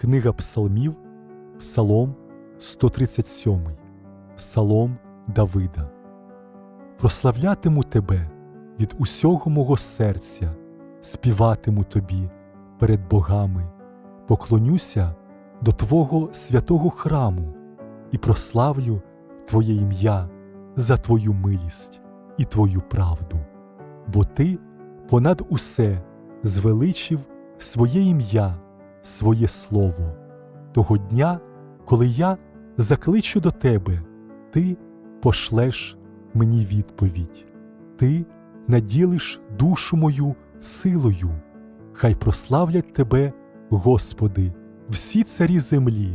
Книга Псалмів, Псалом 137, Псалом Давида. Прославлятиму тебе від усього мого серця, співатиму тобі перед богами, поклонюся до Твого святого храму і прославлю Твоє ім'я за Твою милість і Твою правду, бо Ти понад усе звеличив своє ім'я, своє слово. Того дня, коли я закличу до Тебе, Ти пошлеш мені відповідь, Ти наділиш душу мою силою, хай прославлять Тебе, Господи, всі царі землі,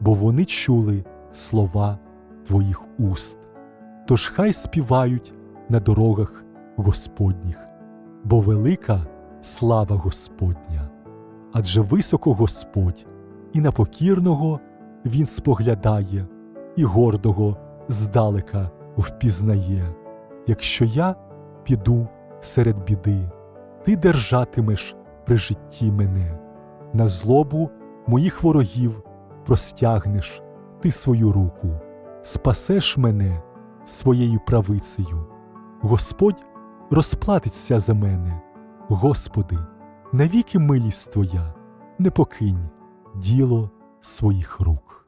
бо вони чули слова Твоїх уст. Тож хай співають на дорогах Господніх, бо велика слава Господня, адже високо Господь, і на покірного Він споглядає, і гордого здалека впізнає. Якщо я піду серед біди, ти держатимеш при житті мене, на злобу моїх ворогів простягнеш ти свою руку, спасеш мене своєю правицею. Господь розплатиться за мене, Господи, навіки милість Твоя, не покинь діло своїх рук.